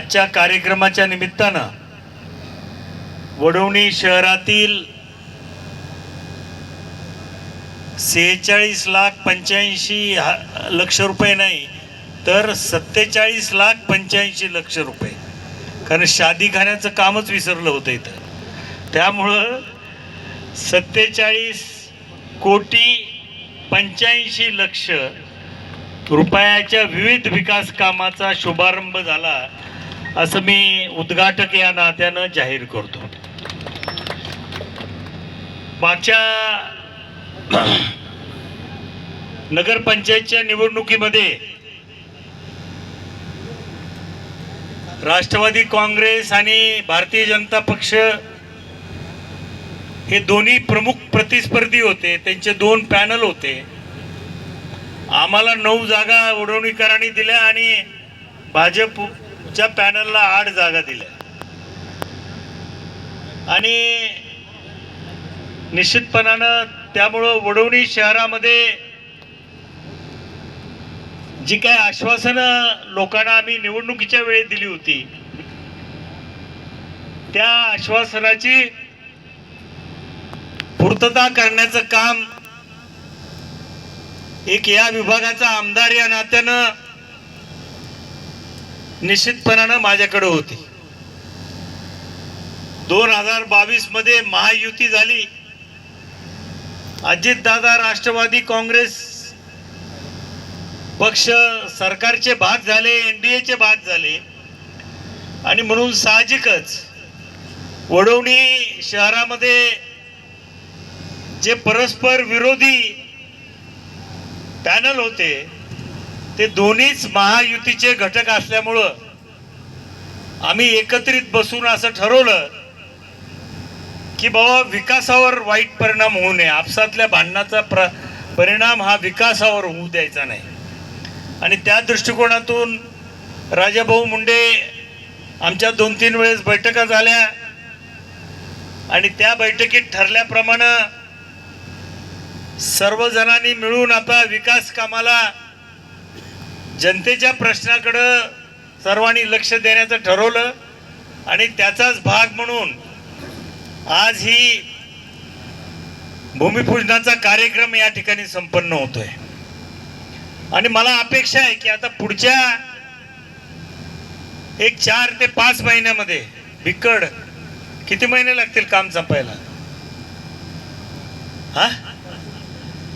आजच्या कार्यक्रमाच्या निमित्तानं वडवणी शहरातील सेहेचाळीस लाख पंच्याऐंशी लक्ष रुपये नाही तर सत्तेचाळीस लाख पंच्याऐंशी लक्ष रुपये. कारण शादीखान्याचं कामच विसरलं होतं इथं. त्यामुळं सत्तेचाळीस कोटी पंच्याऐंशी लक्ष रुपयाच्या विविध विकास कामाचा शुभारंभ झाला. असं मी उद्घाटक या नात्यानं जाहीर करतो. मागच्या नगरपंचायतच्या निवडणुकीमध्ये राष्ट्रवादी काँग्रेस आणि भारतीय जनता पक्ष हे दोन्ही प्रमुख प्रतिस्पर्धी होते त्यांचे दोन पॅनल होते. आम्हाला नऊ जागा उडवणीकरांनी दिल्या आणि भाजप च्या पॅनलला आठ जागा दिल्या. आणि निश्चितपणानं त्यामुळं वडवणी शहरामध्ये जी काय आश्वासनं लोकांना आम्ही निवडणुकीच्या वेळी दिली होती त्या आश्वासनाची पूर्तता करण्याचं काम एक या विभागाचा आमदार या नात्यानं निश्चितपणानं माझ्याकडे होती. दोन हजार बावीसमध्ये महायुती झाली. अजितदादा राष्ट्रवादी काँग्रेस पक्ष सरकारचे भाग झाले एनडीएचे भाग झाले. आणि म्हणून साहजिकच वडवणी शहरामध्ये जे परस्पर विरोधी पॅनल होते ते दोन्हीच महायुतीचे घटक असल्यामुळं आम्ही एकत्रित बसून असं ठरवलं की बाबा विकासावर वाईट परिणाम होऊ नये. आपसातल्या भांडणाचा प्र परिणाम हा विकासावर होऊ द्यायचा नाही. आणि त्या दृष्टिकोनातून राजाभाऊ मुंडे आमच्या दोन तीन वेळेस बैठका झाल्या. आणि त्या बैठकीत ठरल्याप्रमाणे सर्वजणांनी मिळून आता विकास कामाला जनतेच्या प्रश्नाकडं सर्वांनी लक्ष देण्याचं ठरवलं आणि त्याचाच भाग म्हणून आज ही भूमिपूजनाचा कार्यक्रम या ठिकाणी संपन्न होतोय. आणि मला अपेक्षा आहे की आता पुढच्या एक चार ते पाच महिन्यामध्ये बिकड किती महिने लागतील काम संपायला? हा?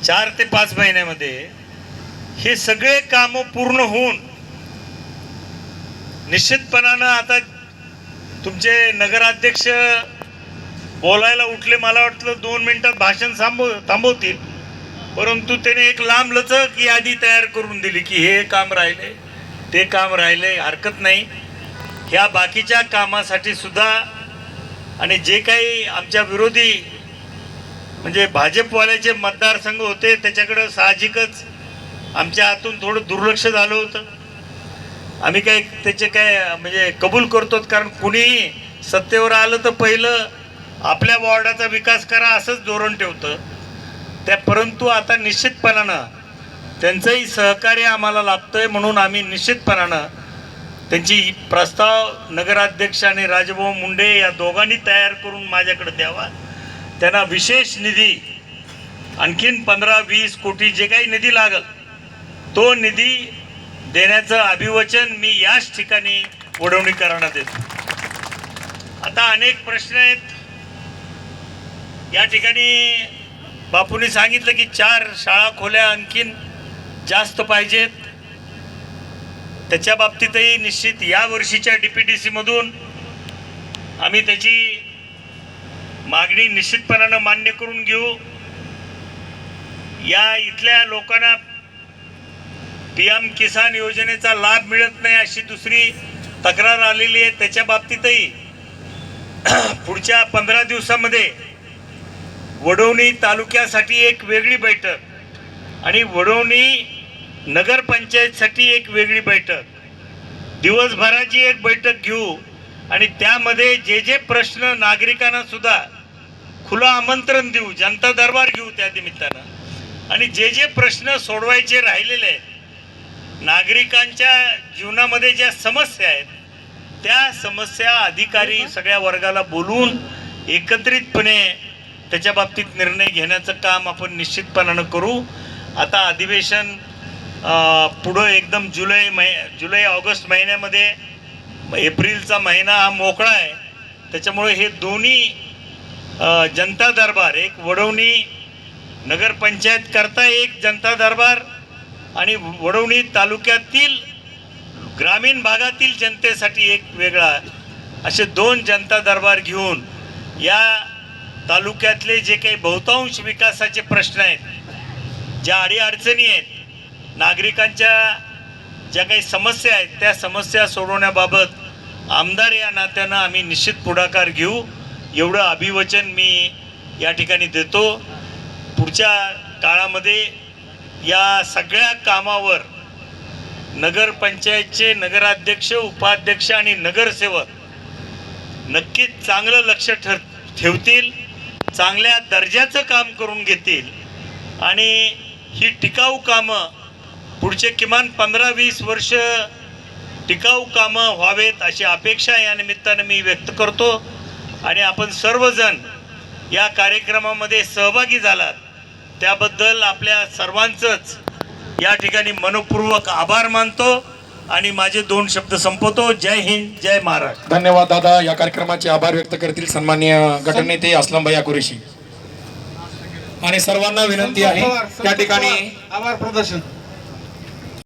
चार ते पाच महिन्यामध्ये हे सगळे काम पूर्ण होऊन निश्चितपणानं आता तुमचे नगराध्यक्ष बोलायला उठले मला वाटलं दोन मिनटात भाषण थांबव थांबवतील. परंतु त्याने एक लांब लचक यादी तयार करून दिली की हे काम राहिले ते काम राहिले हरकत नाही. ह्या बाकीच्या कामासाठी सुद्धा आणि जे काही आमच्या विरोधी म्हणजे भाजपवाल्याचे मतदारसंघ होते त्याच्याकडं साहजिकच आमच्या हातून थोडं दुर्लक्ष झालं होतं. आम्ही काय त्याचे काय म्हणजे कबूल करतो कारण कुणीही सत्तेवर आलं तर पहिलं आपल्या वॉर्डाचा विकास करा असंच धोरण ठेवतं. त्या परंतु आता निश्चितपणानं त्यांचंही सहकार्य आम्हाला लाभतंय म्हणून आम्ही निश्चितपणानं त्यांची प्रस्ताव नगराध्यक्ष आणि राजभाऊ मुंडे या दोघांनी तयार करून माझ्याकडे द्यावा. त्यांना विशेष निधी आणखीन पंधरा वीस कोटी जे काही निधी लागल तो निधी देण्याचं अभिवचन मी याच ठिकाणी वडवणीकरांना देतो आता अनेक प्रश्न आहेत. या ठिकाणी बापूंनी सांगितलं की चार शाळा खोल्या आणखीन जास्त पाहिजेत. त्याच्या बाबतीतही निश्चित या वर्षीच्या डी पी टी सीमधून आम्ही त्याची मागणी निश्चितपणानं मान्य करून घेऊ. या इथल्या लोकांना पी एम किसान योजनेचा लाभ मिळत नाही अशी दुसरी तक्रार आलेली आहे. त्याच्या बाबतीतही पुढच्या पंधरा दिवसामध्ये वडवणी तालुक्यासाठी एक वेगळी बैठक आणि वडवणी नगरपंचायतसाठी एक वेगळी बैठक. दिवसभराची एक बैठक घेऊ आणि त्यामध्ये जे जे प्रश्न नागरिकांना सुद्धा खुलं आमंत्रण देऊ जनता दरबार घेऊ त्या निमित्तानं. आणि जे जे प्रश्न सोडवायचे राहिलेले आहेत नागरिकांच्या जीवनामध्ये ज्या समस्या आहेत त्या समस्या अधिकारी सगळ्या वर्गाला बोलून एकत्रितपणे त्याच्या बाबतीत निर्णय घेण्याचं काम आपण निश्चितपणानं करू. आता अधिवेशन पुढं एकदम जुलै मै जुलै ऑगस्ट महिन्यामध्ये एप्रिलचा महिना हा मोकळा आहे. त्याच्यामुळे हे दोन्ही जनता दरबार एक वडवणी नगरपंचायत करता एक जनता दरबार आणि वडवणी तालुक्यातील ग्रामीण भागातील जनतेसाठी एक वेगळा असे दोन जनता दरबार घेऊन या तालुक्यातले जे काही बहुतांश विकासाचे प्रश्न आहेत ज्या अडीअडचणी आहेत नागरिकांच्या ज्या काही समस्या आहेत त्या समस्या सोडवण्याबाबत आमदार या नात्यानं आम्ही निश्चित पुढाकार घेऊ. एवढं अभिवचन मी या ठिकाणी देतो. पुढच्या काळामध्ये या सगळ्या कामावर नगरपंचायतचे नगराध्यक्ष उपाध्यक्ष आणि नगरसेवक नक्कीच चांगलं लक्ष ठर ठेवतील चांगल्या दर्जाचं काम करून घेतील आणि ही टिकाऊ कामं पुढचे किमान पंधरा वीस वर्ष टिकाऊ कामं व्हावेत अशी अपेक्षा या निमित्तानं मी व्यक्त करतो. आणि आपण सर्वजण या कार्यक्रमामध्ये सहभागी झालात. त्याबद्दल आपल्या सर्वांचंच या ठिकाणी मनपूर्वक आभार मानतो आणि माझे दोन शब्द संपवतो. जय हिंद जय महाराष्ट्र. धन्यवाद दादा. या कार्यक्रमाचे आभार व्यक्त करतील सन्मान्य गटनेते असलम भैया कुरेशी आणि सर्वांना विनंती आहे त्या ठिकाणी आभार प्रदर्शन.